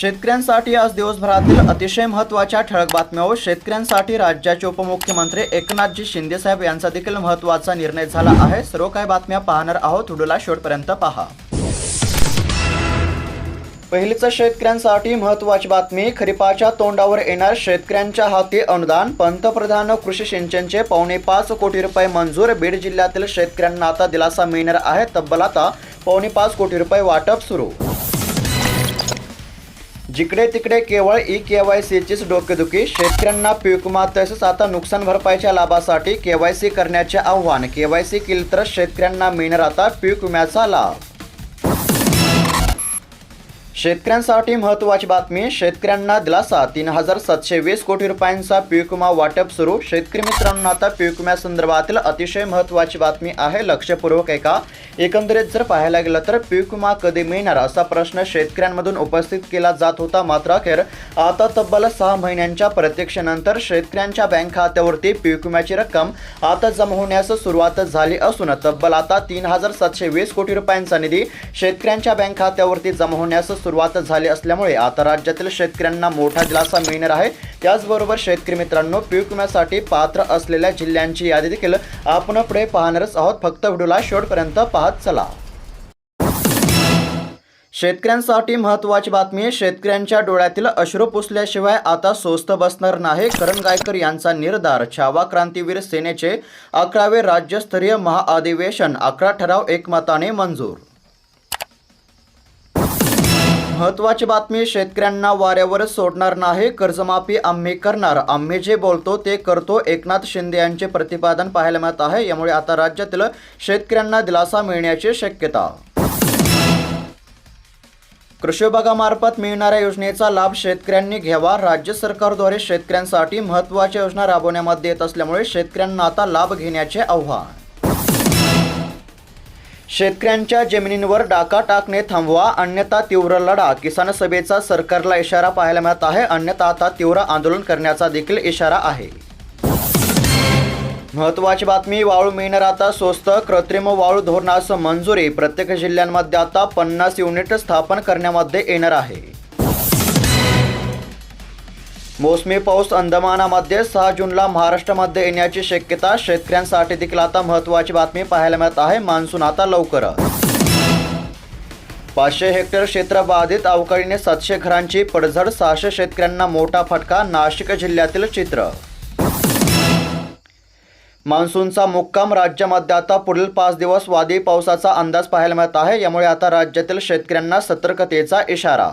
शेतकऱ्यांसाठी आज दिवसभरातील अतिशय महत्त्वाच्या ठळक बातम्या व शेतकऱ्यांसाठी राज्याचे उपमुख्यमंत्री एकनाथजी शिंदेसाहेब यांचा देखील महत्त्वाचा निर्णय झाला आहे. सर्व काही बातम्या पाहणार आहोत. व्हिडिओला शेवटपर्यंत पहा. पहिलीच शेतकऱ्यांसाठी महत्त्वाची बातमी खरीपाच्या तोंडावर येणार शेतकऱ्यांच्या हाती अनुदान. पंतप्रधान कृषी सिंचनचे पावणे पाच कोटी रुपये मंजूर. बीड जिल्ह्यातील शेतकऱ्यांना आता दिलासा मिळणार आहे. तब्बल आता पावणे पाच कोटी रुपये वाटप सुरू. जिकडे तिकडे केवळ ई के वाय सीचीच डोकेदुखी शेतकऱ्यांना पीक विमा तसेच आता नुकसान भरपाईच्या लाभासाठी के वाय सी करण्याचे आव्हान. के वाय सी केली तर शेतकऱ्यांना मिळणार आता पीक विम्याचा लाभ. शेतकऱ्यांसाठी महत्त्वाची बातमी शेतकऱ्यांना दिलासा तीन हजार सातशे वीस कोटी रुपयांचा पीक विमा वाटप सुरू. शेतकरी मित्रांनो आता पीक विम्यासंदर्भातील अतिशय महत्त्वाची बातमी आहे. लक्षपूर्वक ऐका. एकंदरीत जर पाहायला गेलं तर पीक विमा कधी मिळणार असा प्रश्न शेतकऱ्यांमधून उपस्थित केला जात होता मात्र अखेर आता तब्बल सहा महिन्यांच्या प्रतीक्षेनंतर शेतकऱ्यांच्या बँक खात्यावरती पीक विम्याची रक्कम आता जमा होण्यास सुरुवात झाली असून तब्बल आता तीन हजार सातशे वीस कोटी रुपयांचा निधी शेतकऱ्यांच्या बँक खात्यावरती जमा होण्यास सुरुवात झाली असल्यामुळे आता राज्यातील शेतकऱ्यांना मोठा दिलासा मिळणार आहे. त्याचबरोबर शेतकरी मित्रांनो पीक विम्यासाठी पात्र असलेल्या जिल्ह्यांची यादी देखील आपण पुढे पाहणारच आहोत. फक्त व्हिडिओला शेवटपर्यंत पाहत चला. शेतकऱ्यांसाठी महत्त्वाची बातमी शेतकऱ्यांच्या डोळ्यातील अश्रू पुसल्याशिवाय आता स्वस्त बसणार नाही करण गायकर यांचा निर्धार. छावा क्रांतीवीर सेनेचे अकरावे राज्यस्तरीय महाअधिवेशन अकरा ठराव एकमताने मंजूर महत्वाची बातमी शेतकऱ्यांना वाऱ्यावर सोडणार नाही कर्जमाफी आम्ही करणार. आम्ही जे बोलतो ते करतो. एकनाथ शिंदे यांचे प्रतिपादन पाहायला मिळत आहे. यामुळे आता राज्यातील शेतकऱ्यांना दिलासा मिळण्याची शक्यता. कृषी विभागामार्फत मिळणाऱ्या योजनेचा लाभ शेतकऱ्यांनी घ्यावा. राज्य सरकारद्वारे शेतकऱ्यांसाठी महत्त्वाच्या योजना राबवण्यामध्ये येत असल्यामुळे शेतकऱ्यांना आता लाभ घेण्याचे आव्हान. शेतकऱ्यांच्या जमिनींवर डाका टाकणे थांबवा अन्यथा तीव्र लढा. किसान सभेचा सरकारला इशारा पाहायला मिळत आहे. अन्यथा आता तीव्र आंदोलन करण्याचा देखील इशारा आहे. महत्वाची बातमी वाळू मिळणार आता स्वस्त कृत्रिम वाळू धोरणास मंजुरी. प्रत्येक जिल्ह्यांमध्ये आता पन्नास युनिट स्थापन करण्यामध्ये येणार आहे. मोसमी पाऊस अंदमानामध्ये सहा जूनला महाराष्ट्रामध्ये येण्याची शक्यता. शेतकऱ्यांसाठी देखील आता महत्त्वाची बातमी पाहायला मिळत आहे. मान्सून आता लवकर. पाचशे हेक्टर क्षेत्र बाधित अवकाळीने सातशे घरांची पडझड सहाशे शेतकऱ्यांना मोठा फटका नाशिक जिल्ह्यातील चित्र. मान्सूनचा मुक्काम राज्यामध्ये आता पुढील पाच दिवस वादळी पावसाचा अंदाज पाहायला मिळत आहे. यामुळे आता राज्यातील शेतकऱ्यांना सतर्कतेचा इशारा.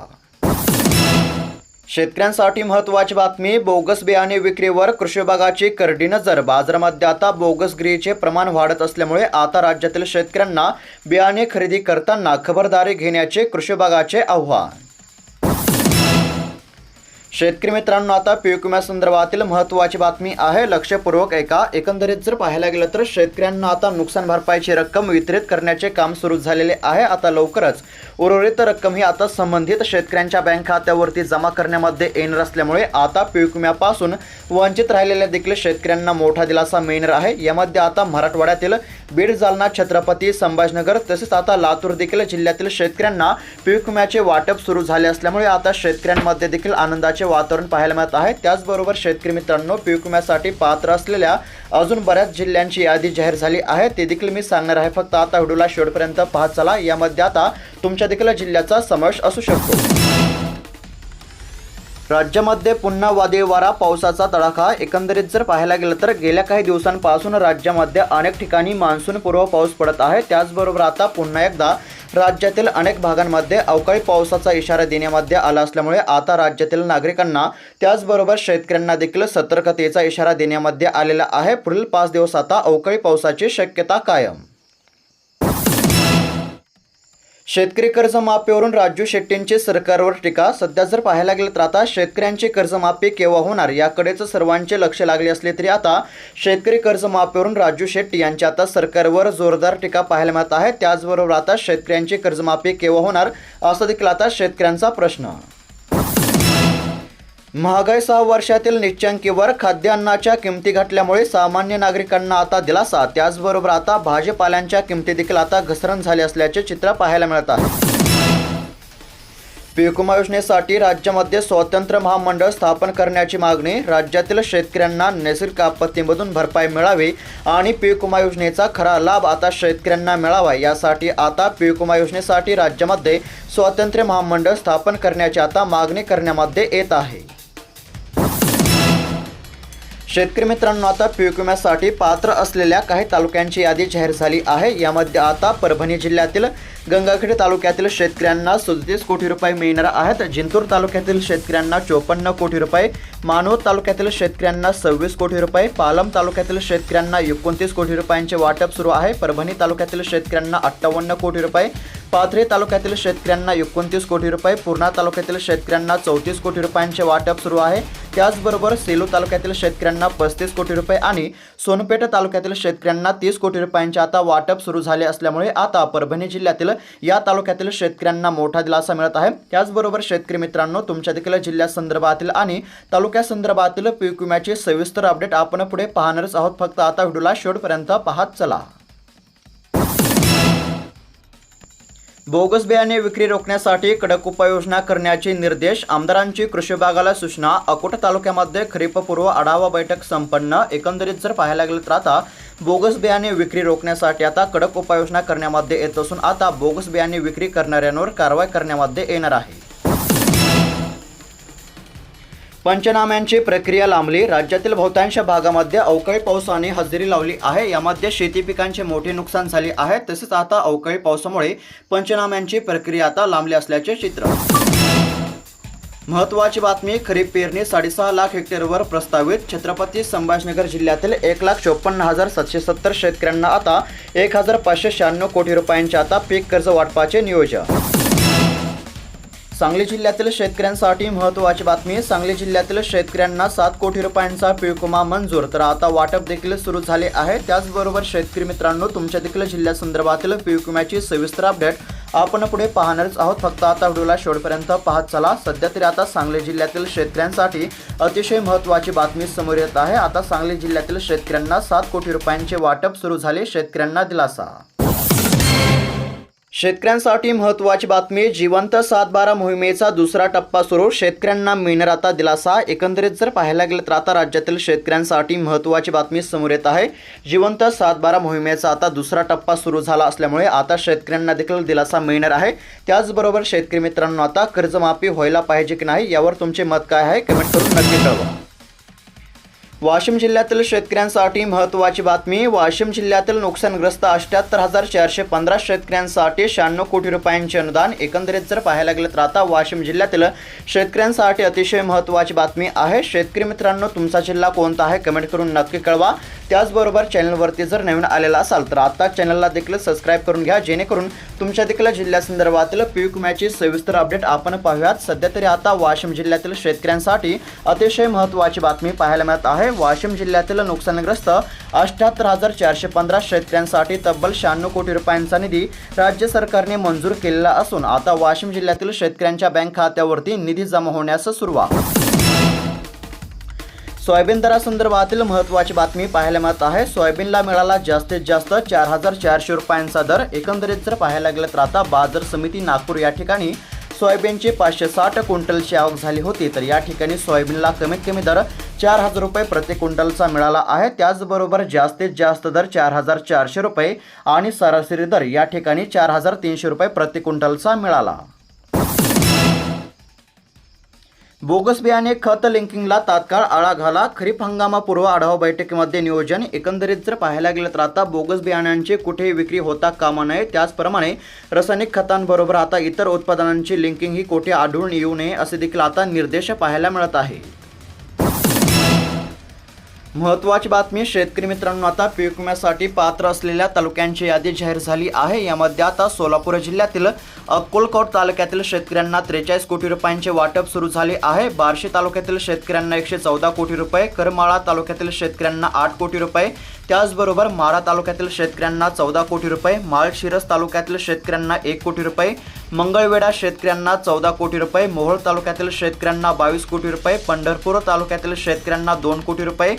शेतकऱ्यांसाठी महत्त्वाची बातमी बोगस बियाणे विक्रीवर कृषी विभागाची करडी नजर. बाजारामध्ये आता बोगस गिरीचे प्रमाण वाढत असल्यामुळे आता राज्यातील शेतकऱ्यांना बियाणे खरेदी करताना खबरदारी घेण्याचे कृषी विभागाचे आव्हान. शेतकरी मित्रांनो आता पीक विम्यासंदर्भातील महत्त्वाची बातमी आहे. लक्षपूर्वक ऐका एकंदरीत जर पाहायला गेलं तर शेतकऱ्यांना आता नुकसान भरपाईची रक्कम वितरित करण्याचे काम सुरू झालेले आहे. आता लवकरच उर्वरित रक्कम ही आता संबंधित शेतकऱ्यांच्या बँक खात्यावरती जमा करण्यामध्ये येणार असल्यामुळे आता पीक विम्यापासून वंचित राहिलेल्या देखील शेतकऱ्यांना मोठा दिलासा मिळणार आहे. यामध्ये आता मराठवाड्यातील बीड जालना छत्रपती संभाजीनगर तसेच आता लातूर देखील जिल्ह्यातील शेतकऱ्यांना पीक विम्याचे वाटप सुरू झाले असल्यामुळे आता शेतकऱ्यांमध्ये देखील आनंदाचे वातावरण पाहायला मिळत आहे. त्याचबरोबर शेतकरी मित्रांनो पीक विम्यासाठी पात्र असलेल्या अजून बऱ्याच जिल्ह्यांची यादी जाहीर झाली आहे. ते देखील मी सांगणार आहे. फक्त आता व्हिडिओला शेवटपर्यंत पाहत चला. यामध्ये आता तुमच्या देखील जिल्ह्याचा समावेश असू शकतो. राज्यामध्ये पुन्हा वादळी वारा पावसाचा तडाखा. एकंदरीत जर पाहायला गेलं तर गेल्या काही दिवसांपासून राज्यामध्ये अनेक ठिकाणी मान्सूनपूर्व पाऊस पडत आहे. त्याचबरोबर आता पुन्हा एकदा राज्यातील अनेक भागांमध्ये अवकाळी पावसाचा इशारा देण्यामध्ये आला असल्यामुळे आता राज्यातील नागरिकांना त्याचबरोबर शेतकऱ्यांना देखील सतर्कतेचा इशारा देण्यामध्ये आलेला आहे. पुढील पाच दिवस आता अवकाळी पावसाची शक्यता कायम. शेतकरी कर्जमाफीवरून राजू शेट्टींची सरकारवर टीका. सध्या जर पाहायला गेलं तर आता शेतकऱ्यांची कर्जमाफी केव्हा होणार याकडेच सर्वांचे लक्ष लागले असले तरी आता शेतकरी कर्जमाफीवरून राजू शेट्टी यांची आता सरकारवर जोरदार टीका पाहायला मिळत आहे. त्याचबरोबर आता शेतकऱ्यांची कर्जमाफी केव्हा होणार? असा देखील आता शेतकऱ्यांचा प्रश्न. महागाई सहा वर्षातील निश्चंकीवर खाद्यान्नाच्या किमती घटल्यामुळे सामान्य नागरिकांना आता दिलासा. त्याचबरोबर आता भाजीपाल्यांच्या किमती देखील आता घसरण झाली असल्याचे चित्र पाहायला मिळत आहे. पीक योजनेसाठी राज्यामध्ये स्वतंत्र महामंडळ स्थापन करण्याची मागणी राज्यातील शेतकऱ्यांना नैसर्गिक आपत्तीमधून भरपाई मिळावी आणि पीक योजनेचा खरा लाभ आता शेतकऱ्यांना मिळावा यासाठी आता पीक योजनेसाठी राज्यामध्ये स्वातंत्र्य महामंडळ स्थापन करण्याची आता मागणी करण्यामध्ये येत आहे. शेतकरी मित्रांनो आता पीक विम्यासाठी पात्र असलेल्या काही तालुक्यांची यादी जाहीर झाली आहे. यामध्ये आता परभणी जिल्ह्यातील गंगाखेड तालुक्यातील शेतकऱ्यांना सदतीस कोटी रुपये मिळणार आहेत. जिंतूर तालुक्यातील शेतकऱ्यांना चोपन्न कोटी रुपये मानवत तालुक्यातील शेतकऱ्यांना सव्वीस कोटी रुपये पालम तालुक्यातील शेतकऱ्यांना एकोणतीस कोटी रुपयांचे वाटप सुरू आहे. परभणी तालुक्यातील शेतकऱ्यांना अठ्ठावन्न कोटी रुपये पाथरे तालुक्यातील शेतकऱ्यांना एकोणतीस कोटी रुपये पूर्णा तालुक्यातील शेतकऱ्यांना चौतीस कोटी रुपयांचे वाटप सुरू आहे. त्याचबरोबर सेलू तालुक्यातील शेतकऱ्यांना पस्तीस कोटी रुपये आणि सोनपेठ तालुक्यातील शेतकऱ्यांना तीस कोटी रुपयांचे आता वाटप सुरू झाले असल्यामुळे आता परभणी जिल्ह्यातील या तालुक्यातील शेतकऱ्यांना मोठा दिलासा मिळत आहे. त्याचबरोबर शेतकरी मित्रांनो तुमच्या देखील जिल्ह्यासंदर्भातील आणि तालुक्यासंदर्भातील पीक विम्याचे सविस्तर अपडेट आपण पुढे पाहणारच आहोत. फक्त आता व्हिडिओला शेवटपर्यंत पाहत चला. बोगस बियाणे विक्री रोखण्यासाठी कडक उपाययोजना करण्याचे निर्देश आमदारांची कृषी विभागाला सूचना. अकोट तालुक्यामध्ये खरीपपूर्व आढावा बैठक संपन्न. एकंदरीत जर पाहायला गेलं तर आता बोगस बियाणे विक्री रोखण्यासाठी आता कडक उपाययोजना करण्यामध्ये येत असून आता बोगस बियाणे विक्री करणाऱ्यांवर कारवाई करण्यामध्ये येणार आहे. पंचनाम्यांची प्रक्रिया लांबली. राज्यातील बहुतांश भागामध्ये अवकाळी पावसाने हजेरी लावली आहे. यामध्ये शेती पिकांचे मोठे नुकसान झाले आहे. तसेच आता अवकाळी पावसामुळे पंचनाम्यांची प्रक्रिया आता लांबली असल्याचे चित्र. महत्वाची बातमी खरीप पेरणी साडेसहा लाख हेक्टरवर प्रस्तावित. छत्रपती संभाजीनगर जिल्ह्यातील एक लाख चोपन्न हजार सातशे सत्तर शेतकऱ्यांना आता एक हजार पाचशे शहाण्णव कोटी रुपयांचे आता पीक कर्ज वाटपाचे नियोजन. सांगली जिल्ह्यातील शेतकऱ्यांसाठी महत्त्वाची बातमी सांगली जिल्ह्यातील शेतकऱ्यांना सात कोटी रुपयांचा पीक मंजूर. तर आता वाटप देखील सुरू झाले आहे. त्याचबरोबर शेतकरी मित्रांनो तुमच्या देखील जिल्ह्यासंदर्भातील पीक सविस्तर अपडेट आपण पुढे पाहणारच आहोत. फक्त आता व्हिडिओला शेवटपर्यंत पाहत चला. सध्या तरी आता सांगली जिल्ह्यातील शेतकऱ्यांसाठी अतिशय महत्त्वाची बातमी समोर येत आहे. आता सांगली जिल्ह्यातील शेतकऱ्यांना सात कोटी रुपयांचे वाटप सुरू झाले. शेतकऱ्यांना दिलासा. शेतकऱ्यांसाठी महत्त्वाची बातमी जिवंत सातबारा मोहिमेचा दुसरा टप्पा सुरू. शेतकऱ्यांना मिळणार आता दिलासा. एकंदरीत जर पाहायला गेलं तर आता राज्यातील शेतकऱ्यांसाठी महत्त्वाची बातमी समोर येत आहे. जिवंत सातबारा मोहिमेचा आता दुसरा टप्पा सुरू झाला असल्यामुळे आता शेतकऱ्यांना देखील दिलासा मिळणार आहे. त्याचबरोबर शेतकरी मित्रांनो आता कर्जमाफी व्हायला पाहिजे की नाही यावर तुमचे मत काय आहे? कमेंट करून नक्की कळवा. वाशिम जिल्ह्यातील शेतकऱ्यांसाठी महत्त्वाची बातमी वाशिम जिल्ह्यातील नुकसानग्रस्त अठ्याहत्तर हजार चारशे पंधरा शेतकऱ्यांसाठी शहाण्णव कोटी रुपयांचे अनुदान एकंदरीत जर पाहायला गेलं तर आता वाशिम जिल्ह्यातील शेतकऱ्यांसाठी अतिशय महत्त्वाची बातमी आहे. शेतकरी मित्रांनो तुमचा जिल्हा कोणता आहे? कमेंट करून नक्की कळवा. त्याचबरोबर चॅनलवरती जर नवीन आलेला असाल तर आता चॅनलला देखील सबस्क्राईब करून घ्या जेणेकरून तुमच्या देखील जिल्ह्यासंदर्भातील पीक विम्याची सविस्तर अपडेट आपण पाहूयात. सध्या तरी आता वाशिम जिल्ह्यातील शेतकऱ्यांसाठी अतिशय महत्त्वाची बातमी पाहायला मिळत आहे. वाशिम जिल्ह्यातील नुकसानग्रस्त अठ्याहत्तर हजार चारशे पंधरा शेतकऱ्यांसाठी तब्बल शहाण्णव कोटी रुपयांचा निधी राज्य सरकारने मंजूर केलेला असून आता वाशिम जिल्ह्यातील शेतकऱ्यांच्या बँक खात्यावरती निधी जमा होण्यास सुरुवात सोयाबीन दरासंदर्भातील महत्त्वाची बातमी पाहायला मिळत आहे. सोयाबीनला मिळाला जास्तीत जास्त चार हजार चारशे रुपयांचा दर. एकंदरीत जर पाहायला गेलं तर आता बाजार समिती नागपूर या ठिकाणी सोयाबीनची पाचशे साठ क्विंटलची आवक झाली होती. तर या ठिकाणी सोयाबीनला कमीत कमी दर चार हजार रुपये प्रति क्विंटलचा मिळाला आहे. त्याचबरोबर जास्तीत जास्त दर चार हजार चारशे रुपये आणि सरासरी दर या ठिकाणी चार हजार तीनशे रुपये प्रति क्विंटलचा मिळाला. बोगस बियाणे खत लिंकिंगला तात्काळ आळा घाला. खरीप हंगामापूर्व आढावा बैठकीमध्ये नियोजन. एकंदरीत जर पाहायला गेलं तर आता बोगस बियाण्यांची कुठेही विक्री होता कामा नये. त्याचप्रमाणे रासायनिक खतांबरोबर आता इतर उत्पादनांची लिंकिंग ही कोठे आढळून येऊ नये असे देखील आता निर्देश पाहायला मिळत आहे. महत्त्वाची बातमी शेतकरी मित्रांनो आता पीक विम्यासाठी पात्र असलेल्या तालुक्यांची यादी जाहीर झाली आहे. यामध्ये आता सोलापूर जिल्ह्यातील अक्कोलकोट तालुक्यातील शेतकऱ्यांना त्रेचाळीस कोटी रुपयांचे वाटप सुरू झाले आहे. बार्शी तालुक्यातील शेतकऱ्यांना एकशे चौदा कोटी रुपये करमाळा तालुक्यातील शेतकऱ्यांना आठ कोटी रुपये त्याचबरोबर माळा तालुक्यातील शेतकऱ्यांना चौदा कोटी रुपये माळशिरस तालुक्यातील शेतकऱ्यांना एक कोटी रुपये मंगळवेढा शेतकऱ्यांना चौदा कोटी रुपये मोहोळ तालुक्यातील शेतकऱ्यांना बावीस कोटी रुपये पंढरपूर तालुक्यातील शेतकऱ्यांना दोन कोटी रुपये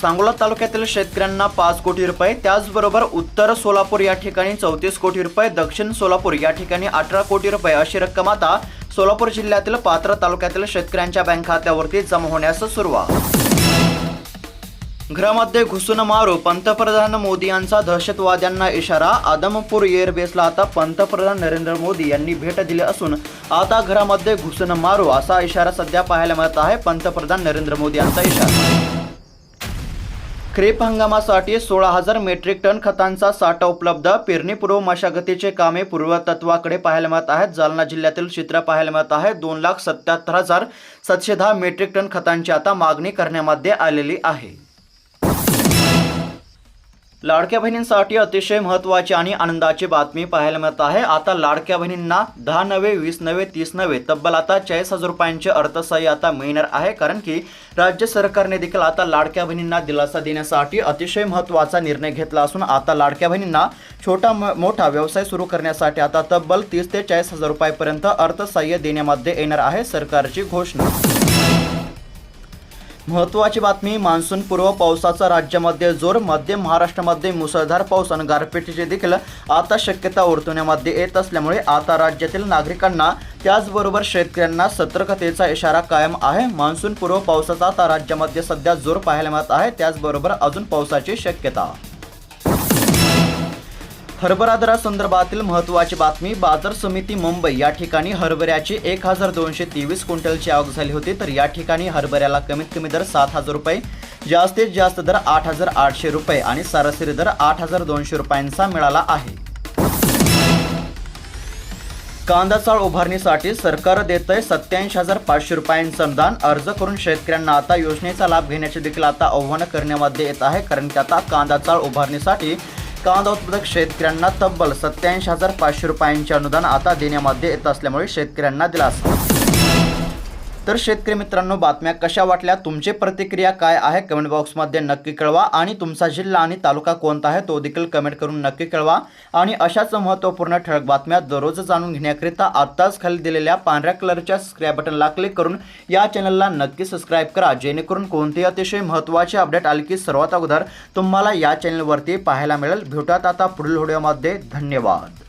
सांगोला तालुक्यातील शेतकऱ्यांना पाच कोटी रुपये त्याचबरोबर उत्तर सोलापूर या ठिकाणी चौतीस कोटी रुपये दक्षिण सोलापूर या ठिकाणी अठरा कोटी रुपये अशी रक्कम आता सोलापूर जिल्ह्यातील पात्र तालुक्यातील शेतकऱ्यांच्या बँक खात्यावरती जमा होण्यास सुरुवात. घरामध्ये घुसून मारू पंतप्रधान मोदी यांचा दहशतवाद्यांना इशारा. आदमपूर एअरबेसला आता पंतप्रधान नरेंद्र मोदी यांनी भेट दिली असून आता घरामध्ये घुसून मारू असा इशारा सध्या पाहायला मिळत आहे पंतप्रधान नरेंद्र मोदी यांचा इशारा. खरीप हंगामासाठी सोळा हजार मेट्रिक टन खतांचा साठा उपलब्ध. पेरणीपूर्व मशागतीचे कामे पूर्वतत्वाकडे पाहायला मिळत आहेत. जालना जिल्ह्यातील चित्र पाहायला मिळत आहे. दोन लाख सत्याहत्तर हजार सातशे दहा मेट्रिक टन खतांची आता मागणी करण्यामध्ये आलेली आहे. लाडक्या बहिणींसाठी अतिशय महत्त्वाची आणि आनंदाची बातमी पाहायला मिळत आहे. आता लाडक्या बहिणींना दहा नवे वीस नवे तीस नवे तब्बल आता चाळीस हजार रुपयांचे अर्थसहाय्य आता मिळणार आहे. कारण की राज्य सरकारने देखील आता लाडक्या बहिणींना दिलासा देण्यासाठी अतिशय महत्त्वाचा निर्णय घेतला असून आता लाडक्या बहिणींना छोटा मोठा व्यवसाय सुरू करण्यासाठी आता तब्बल तीस ते चाळीस हजार रुपयापर्यंत अर्थसहाय्य देण्यामध्ये येणार आहे सरकारची घोषणा. महत्त्वाची बातमी मान्सून पूर्व पावसाचा राज्यामध्ये जोर मध्य महाराष्ट्रामध्ये मुसळधार पाऊस आणि गारपिटीची देखील आता शक्यता वर्तवण्यामध्ये येत असल्यामुळे आता राज्यातील नागरिकांना त्याचबरोबर शेतकऱ्यांना सतर्कतेचा इशारा कायम आहे. मान्सून पूर्व पावसाचा आता राज्यामध्ये सध्या जोर पाहायला मिळत आहे. त्याचबरोबर अजून पावसाची शक्यता. हरभरा दरासंदर्भातील महत्त्वाची बातमी बाजार समिती मुंबई या ठिकाणी हरभऱ्याची एक हजार दोनशे तेवीस क्विंटलची आवक झाली होती तर या ठिकाणी हरभऱ्याला कमीत कमी दर सात हजार रुपये जास्तीत जास्त दर आठ हजार आठशे रुपये आणि सरासरी दर आठ हजार दोनशे रुपयांचा मिळाला आहे. कांदा चाळ उभारणीसाठी सरकार देतंय सत्याऐंशी हजार पाचशे रुपयांचं अनुदान. अर्ज करून शेतकऱ्यांना आता योजनेचा लाभ घेण्याचे देखील आता आव्हानं करण्यामध्ये येत आहे कारण की आता कांदा चाळ उभारणीसाठी कांदा उत्पादक शेतकऱ्यांना तब्बल सत्याऐंशी हजार पाचशे रुपयांचे अनुदान आता देण्यामध्ये येत असल्यामुळे शेतकऱ्यांना दिलासा. तर शेतकरी मित्रांनो बातम्या कशा वाटल्या? तुमची प्रतिक्रिया काय आहे? कमेंट बॉक्समध्ये नक्की कळवा. आणि तुमचा जिल्हा आणि तालुका कोणता आहे तो देखील कमेंट करून नक्की कळवा. आणि अशाच महत्त्वपूर्ण ठळक बातम्या दररोज जाणून घेण्याकरिता आत्ताच खाली दिलेल्या पांढऱ्या कलरच्या सबस्क्राईब बटनला क्लिक करून या चॅनलला नक्की सबस्क्राईब करा. जेणेकरून कोणतेही अतिशय महत्त्वाचे अपडेट आले की सर्वात अगोदर तुम्हाला या चॅनलवरती पाहायला मिळेल. भेटूयात आता पुढील व्हिडिओमध्ये धन्यवाद.